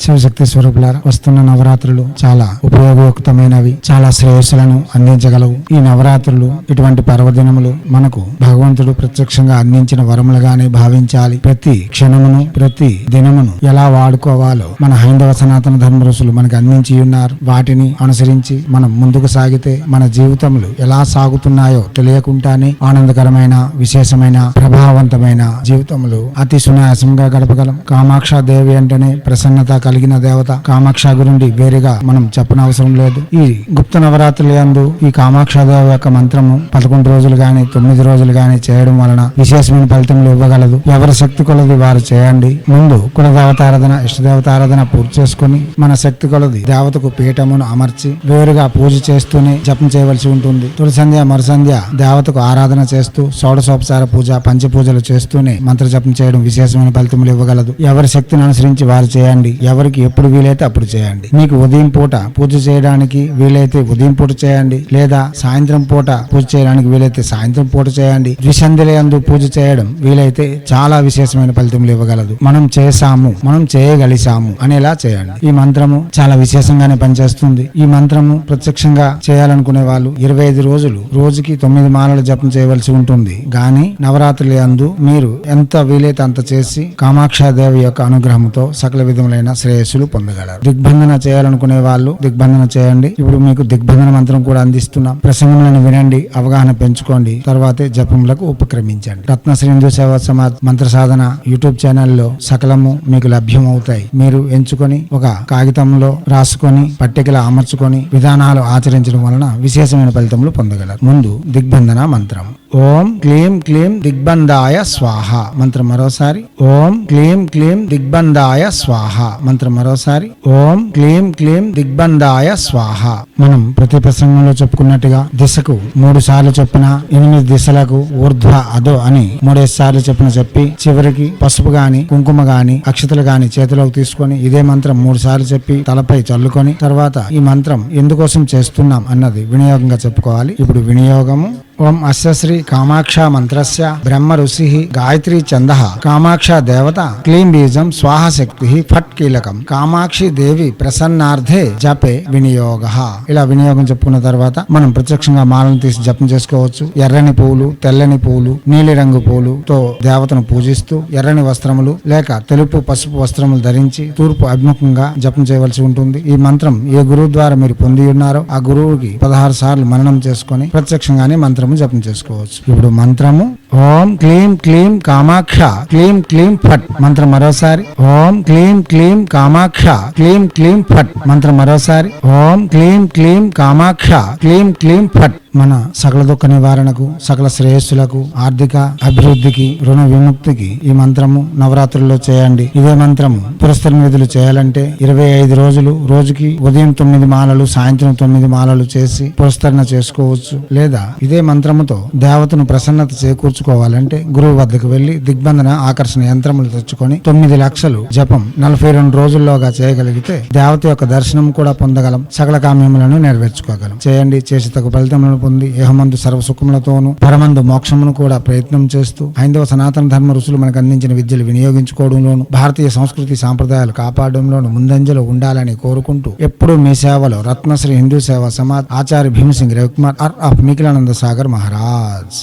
శివశక్తి స్వరూపులారా వస్తున్న నవరాత్రులు చాలా ఉపయోగయుక్తమైనవి చాలా శ్రేయస్సులను అందించగలవు. ఈ నవరాత్రులు ఇటువంటి పర్వదినములు మనకు భగవంతుడు ప్రత్యక్షంగా అందించిన వరములుగానే భావించాలి. ప్రతి క్షణమును ప్రతి దినమును ఎలా వాడుకోవాలో మన హైందవ సనాతన ధర్మ మనకు అందించి ఉన్నారు. వాటిని అనుసరించి మనం ముందుకు సాగితే మన జీవితములు ఎలా సాగుతున్నాయో తెలియకుండానే ఆనందకరమైన విశేషమైన ప్రభావవంతమైన జీవితములు అతి సునాయాసంగా గడపగలం. కామాక్ష దేవి అంటేనే ప్రసన్నత కలిగిన దేవత కామాక్ష గురించి వేరుగా మనం చెప్పనవసరం లేదు. ఈ గుప్త నవరాత్రుల యందు ఈ కామాక్షదేవ యొక్క మంత్రము పదకొండు రోజులు గాని తొమ్మిది రోజులు గాని చేయడం వలన విశేషమైన ఫలితములు ఇవ్వగలదు. ఎవరి శక్తి కొలది వారు చేయండి. ముందు కులదేవతారాధన ఇష్టదేవతారాధన పూర్తి చేసుకుని మన శక్తి కొలది దేవతకు పీఠమును అమర్చి వేరుగా పూజ చేస్తూనే జపం చేయవలసి ఉంటుంది. తొలి సంధ్య మరు సంధ్య దేవతకు ఆరాధన చేస్తూ షోడశోపచార పూజ పంచ పూజలు చేస్తూనే మంత్ర జపం చేయడం విశేషమైన ఫలితములు ఇవ్వగలదు. ఎవరి శక్తిని అనుసరించి వారు చేయండి. ఎవరికి ఎప్పుడు వీలైతే అప్పుడు చేయండి. మీకు ఉదయం పూట పూజ చేయడానికి వీలైతే ఉదయం పూట చేయండి. లేదా సాయంత్రం పూట పూజ చేయడానికి వీలైతే సాయంత్రం పూట చేయండి. ద్విసంధ్యలందు పూజ చేయడం వీలైతే చాలా విశేషమైన ఫలితములు ఇవ్వగలదు. మనం చేశాము మనం చేయగలిసాము అనేలా చేయండి. ఈ మంత్రము చాలా విశేషంగానే పనిచేస్తుంది. ఈ మంత్రము ప్రత్యక్షంగా చేయాలనుకునే వాళ్ళు ఇరవై ఐదు రోజులు రోజుకి తొమ్మిది మాలలు జపం చేయవలసి ఉంటుంది. గాని నవరాత్రుల యందు మీరు ఎంత వీలైతే అంత చేసి కామాక్షాదేవి యొక్క అనుగ్రహంతో సకల విధములైన శ్రేయస్సులు పొందగలరు. దిగ్బంధన చేయాలనుకునే వాళ్ళు దిగ్బంధన చేయండి. ఇప్పుడు మీకు దిగ్బంధన మంత్రం కూడా అందిస్తున్నాం. ప్రసంగములను వినండి అవగాహన పెంచుకోండి తర్వాతే జపములకు ఉపక్రమించండి. రత్నశ్రీ సింధు సేవ సమాజ్ మంత్ర సాధన యూట్యూబ్ ఛానల్లో సకలము మీకు లభ్యం అవుతాయి మీరు ఎంచుకొని ఒక కాగితంలో రాసుకొని పట్టికలు అమర్చుకొని విధానాలు ఆచరించడం వలన విశేషమైన ఫలితములు పొందగలరు. ముందు దిగ్బంధన మంత్రం ఓం క్లీం క్లీం దిగ్బంధాయ స్వాహ. మంత్రం మరోసారి. ఓం క్లీం క్లీం దిగ్బంధాయ స్వాహ. మంత్రం మరోసారి. ఓం క్లీం క్లీం దిగ్బంధాయ స్వాహ. మనం ప్రతి ప్రసంగంలో చెప్పుకున్నట్టుగా దిశకు మూడు సార్లు చెప్పిన ఎనిమిది దిశలకు ఊర్ధ్వ అదో అని మూడేసి సార్లు చెప్పిన చెప్పి చివరికి పసుపు గాని కుంకుమ గాని అక్షతలు గాని చేతిలోకి తీసుకొని ఇదే మంత్రం మూడు సార్లు చెప్పి తలపై చల్లుకొని తర్వాత ఈ మంత్రం ఎందుకోసం చేస్తున్నాం అన్నది వినియోగంగా చెప్పుకోవాలి. ఇప్పుడు వినియోగము ఓం అస్యశ్రీ కామాక్ష మంత్రస్య బ్రహ్మ ఋషి గాయత్రి చంద కామాక్ష దేవత క్లీం బీజం స్వాహ శక్తి ఫట్ కీలకం కామాక్షి దేవి ప్రసన్నార్థే జపే వినియోగ. ఇలా వినియోగం చెప్పుకున్న తర్వాత మనం ప్రత్యక్షంగా మాలను తీసి జపం చేసుకోవచ్చు. ఎర్రని పూలు తెల్లని పూలు నీలిరంగు పూలు తో దేవతను పూజిస్తూ ఎర్రని వస్త్రములు లేక తెలుపు పసుపు వస్త్రములు ధరించి తూర్పు అభిముఖంగా జపం చేయవలసి ఉంటుంది. ఈ మంత్రం ఏ గురువు ద్వారా మీరు పొంది ఉన్నారో ఆ గురువుకి పదహారు సార్లు మననం చేసుకొని ప్రత్యక్షంగానే మంత్రం మంత్రము జపం చేసుకోవచ్చు. ఇప్పుడు మంత్రము ఓం క్లీం క్లీం కామాక్ష క్లీం క్లీం ఫట్ మంత్రం మరోసారి. ఓం క్లీం క్లీం కామాక్ష క్లీం క్లీం ఫట్ మంత్రం మరోసారి. ఓం క్లీం క్లీం కామాక్ష క్లీం క్లీం ఫట్ మన సకల దుఃఖ నివారణకు సకల శ్రేయస్సులకు ఆర్థిక అభివృద్ధికి రుణ విముక్తికి ఈ మంత్రము నవరాత్రుల్లో చేయండి. ఇదే మంత్రము పురస్కరణ విధులు చేయాలంటే ఇరవై ఐదు రోజులు రోజుకి ఉదయం తొమ్మిది మాలలు సాయంత్రం తొమ్మిది మాలలు చేసి పురస్కరణ చేసుకోవచ్చు. లేదా ఇదే మంత్రముతో దేవతను ప్రసన్నత చేకూర్చు తెచ్చుకోవాలంటే గురువు వద్దకు వెళ్ళి దిగ్బంధన ఆకర్షణ యంత్రములు తెచ్చుకొని తొమ్మిది లక్షలు జపం నలభై రెండు రోజుల్లోగా చేయగలిగితే దేవత యొక్క దర్శనం కూడా పొందగలం. సకల కామ్యములను నెరవేర్చుకోగలం. చేయండి చేసి తగు ఫలితములను పొంది ఏహమందు సర్వసుఖములతోనూ పరమందు మోక్షమును కూడా ప్రయత్నం చేస్తూ హైందవ సనాతన ధర్మ ఋషులు మనకు అందించిన విద్యలు వినియోగించుకోవడంలోను భారతీయ సంస్కృతి సాంప్రదాయాలు కాపాడంలోను ముందంజలో ఉండాలని కోరుకుంటూ ఎప్పుడూ మీ సేవలో రత్నశ్రీ హిందూ సేవ సమాజ్ ఆచార్య భీమసింగ్ రవికుమార్ ఆర్ ఆఫ్ నిఖిలానంద సాగర్ మహారాజ్.